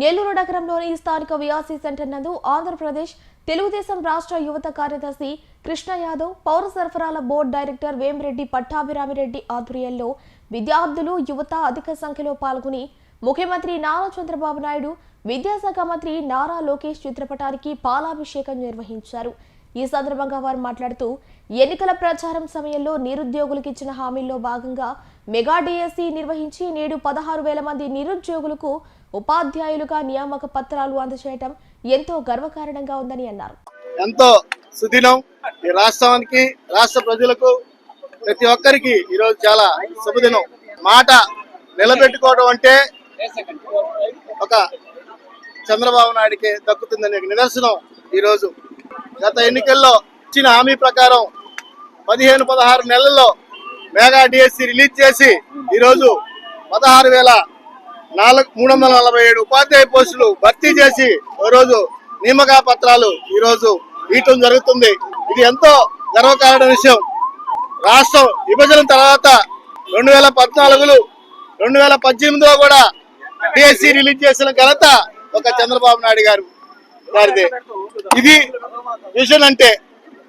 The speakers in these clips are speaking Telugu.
నెల్లూరు నగరంలోని స్థానిక విఆర్సీ సెంటర్ నందు ఆంధ్రప్రదేశ్ తెలుగుదేశం రాష్ట్ర యువత కార్యదర్శి కృష్ణ యాదవ్ పౌర సరఫరాల బోర్డు డైరెక్టర్ వేమిరెడ్డి పట్టాభిరామిరెడ్డి ఆధ్వర్యంలో విద్యార్థులు యువత అధిక సంఖ్యలో పాల్గొని ముఖ్యమంత్రి నారా చంద్రబాబు నాయుడు విద్యాశాఖ మంత్రి నారా లోకేష్ చిత్రపటానికి పాలాభిషేకం నిర్వహించారు. ఈ సందర్భంగా వారు మాట్లాడుతూ ఎన్నికల ప్రచారం సమయంలో నిరుద్యోగులకు ఇచ్చిన హామీల్లో భాగంగా మెగా డిఎస్సి నిర్వహించి నేడు పదహారు వేల మంది నిరుద్యోగులకు ఉపాధ్యాయులుగా నియామక పత్రాలు అందజేయటం ఎంతో గర్వకారణంగా ఉందని అన్నారు. ఎంతో సుదినం ఈ రాష్ట్రానికి రాష్ట్ర ప్రజలకు ప్రతి ఒక్కరికి ఈరోజు చాలా శుభదినం. మాట నిలబెట్టుకోవడం అంటే ఒక చంద్రబాబు నాయుడికి దక్కుతుందనే నిదర్శనం ఈరోజు. గత ఎన్నికల్లో ఇచ్చిన హామీ ప్రకారం పదిహేను పదహారు నెలల్లో మెగా డిఎస్సి రిలీజ్ చేసి ఈరోజు పదహారు వేల నాలుగు మూడు వందల నలభై ఏడు ఉపాధ్యాయ పోస్టులు భర్తీ చేసి ఈరోజు నియామక పత్రాలు ఈ రోజు జరుగుతుంది. ఇది ఎంతో గర్వకారణ విషయం. రాష్ట్రం విభజన తర్వాత రెండు వేల పద్నాలుగులో రెండు వేల పద్దెనిమిదిలో కూడా డిఎస్సి రిలీజ్ చేసిన ఘనత ఒక చంద్రబాబు నాయుడు గారు. గారిదే ఇది విజన్ అంటే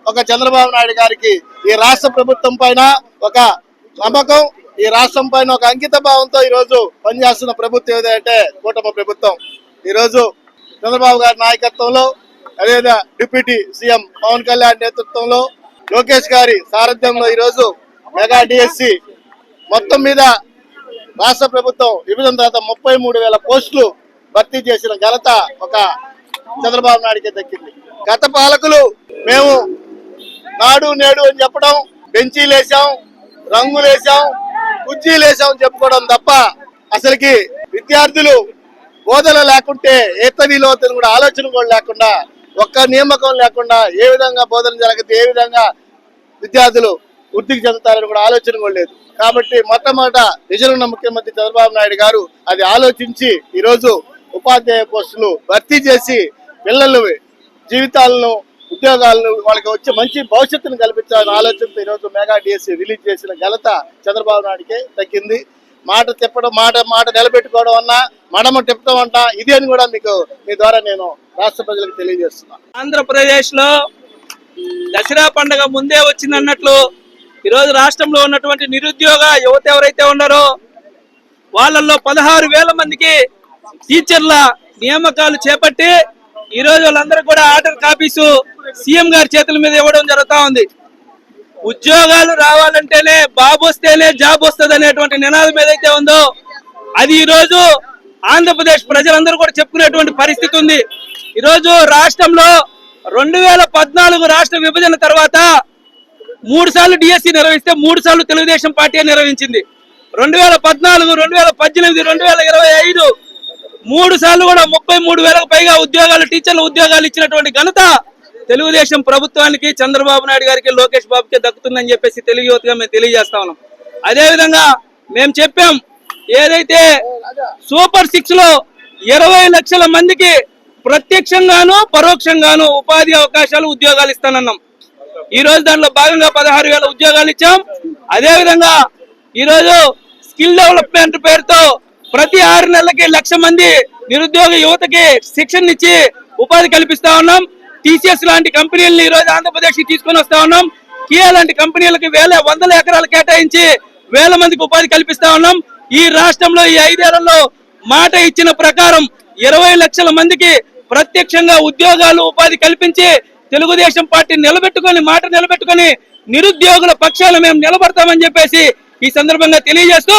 ఒక చంద్రబాబు నాయుడు గారికి ఈ రాష్ట్ర ప్రభుత్వం పైన ఒక నమ్మకం ఈ రాష్ట్రం పైన ఒక అంకిత భావంతో ఈ రోజు పనిచేస్తున్న ప్రభుత్వం ఏదంటే కూటమి ప్రభుత్వం. ఈ రోజు చంద్రబాబు గారి నాయకత్వంలో అదేవిధంగా డిప్యూటీ సీఎం పవన్ కళ్యాణ్ నేతృత్వంలో లోకేష్ గారి సారథ్యంలో ఈ రోజు మెగా డిఎస్సి మొత్తం మీద రాష్ట్ర ప్రభుత్వం విభజన తర్వాత ముప్పై మూడు వేల పోస్టులు భర్తీ చేసిన ఘనత ఒక చంద్రబాబు నాయుడికే దక్కింది. గత పాలకులు మేము నాడు నేడు అని చెప్పడం బెంచీలు వేసాం రంగులు వేసాం కుర్చీలు వేసాం అని చెప్పుకోవడం తప్ప అసలుకి విద్యార్థులు బోధన లేకుంటే ఏతవిలోతను కూడా ఆలోచన కూడా లేకుండా ఒక్క నియామకం లేకుండా ఏ విధంగా బోధన జరగదు ఏ విధంగా విద్యార్థులు వృద్ధికి చెందుతారని కూడా ఆలోచన కూడా లేదు. కాబట్టి మొట్టమొదట విజయన ఉన్న ముఖ్యమంత్రి చంద్రబాబు నాయుడు గారు అది ఆలోచించి ఈరోజు ఉపాధ్యాయ పోస్టులు భర్తీ చేసి పిల్లలు జీవితాలను ఉద్యోగాలను వాళ్ళకి వచ్చే మంచి భవిష్యత్తును కల్పించాలనే ఆలోచనతో ఈరోజు మెగా డిఎస్సి రిలీజ్ చేసిన ఘనత చంద్రబాబు నాయుడికే దక్కింది. మాట తిప్పడం మాట మాట నిలబెట్టుకోవడం అన్నా మడమ తిప్పడం అంట ఇది అని కూడా మీకు మీ ద్వారా నేను రాష్ట్ర ప్రజలకు తెలియజేస్తున్నాను ఆంధ్రప్రదేశ్లో దసరా పండుగ ముందే వచ్చిందన్నట్లు ఈరోజు రాష్ట్రంలో ఉన్నటువంటి నిరుద్యోగ యువత ఎవరైతే ఉన్నారో వాళ్ళల్లో పదహారు వేల మందికి టీచర్ల నియామకాలు చేపట్టి ఈ రోజు వాళ్ళందరూ కూడా ఆర్డర్ కాపీసు సీఎం గారి చేతుల మీద ఇవ్వడం జరుగుతా ఉంది. ఉద్యోగాలు రావాలంటేనే బాబు వస్తేనే జాబ్ వస్తుంది అనేటువంటి నినాదం ఏదైతే ఉందో అది ఈ రోజు ఆంధ్రప్రదేశ్ ప్రజలందరూ కూడా చెప్పుకునేటువంటి పరిస్థితి ఉంది. ఈరోజు రాష్ట్రంలో రెండు వేల పద్నాలుగు రాష్ట్ర విభజన తర్వాత మూడు సార్లు డిఎస్సి నిర్వహిస్తే మూడు సార్లు తెలుగుదేశం పార్టీ నిర్వహించింది. రెండు వేల పద్నాలుగు రెండు వేల పద్దెనిమిది రెండు వేల ఇరవై ఐదు మూడు సార్లు కూడా ముప్పై మూడు వేలకు పైగా ఉద్యోగాలు టీచర్ల ఉద్యోగాలు ఇచ్చినటువంటి ఘనత తెలుగుదేశం ప్రభుత్వానికి చంద్రబాబు నాయుడు గారికి లోకేష్ బాబుకి దక్కుతుందని చెప్పేసి తెలుగు యువతగా మేము తెలియజేస్తా ఉన్నాం. అదేవిధంగా మేము చెప్పాం ఏదైతే సూపర్ సిక్స్లో ఇరవై లక్షల మందికి ప్రత్యక్షంగాను పరోక్షంగాను ఉపాధి అవకాశాలు ఉద్యోగాలు ఇస్తానన్నాం. ఈ రోజు దాంట్లో భాగంగా పదహారు వేల ఉద్యోగాలు ఇచ్చాం. అదేవిధంగా ఈరోజు స్కిల్ డెవలప్మెంట్ పేరుతో ప్రతి ఆరు నెలలకి లక్ష మంది నిరుద్యోగ యువతకి శిక్షణ ఇచ్చి ఉపాధి కల్పిస్తా ఉన్నాం. టీసీఎస్ లాంటి కంపెనీలను ఈ రోజు ఆంధ్రప్రదేశ్ తీసుకుని తీసుకొని వస్తా ఉన్నాం. కియా లాంటి కంపెనీలకు వేల వందల ఎకరాలు కేటాయించి వేల మందికి ఉపాధి కల్పిస్తా ఉన్నాం. ఈ రాష్ట్రంలో ఈ ఐదేళ్ళలో మాట ఇచ్చిన ప్రకారం ఇరవై లక్షల మందికి ప్రత్యక్షంగా ఉద్యోగాలు ఉపాధి కల్పించి తెలుగుదేశం పార్టీ నిలబెట్టుకొని మాట నిలబెట్టుకొని నిరుద్యోగుల పక్షాలు మేము నిలబడతామని చెప్పేసి ఈ సందర్భంగా తెలియజేస్తూ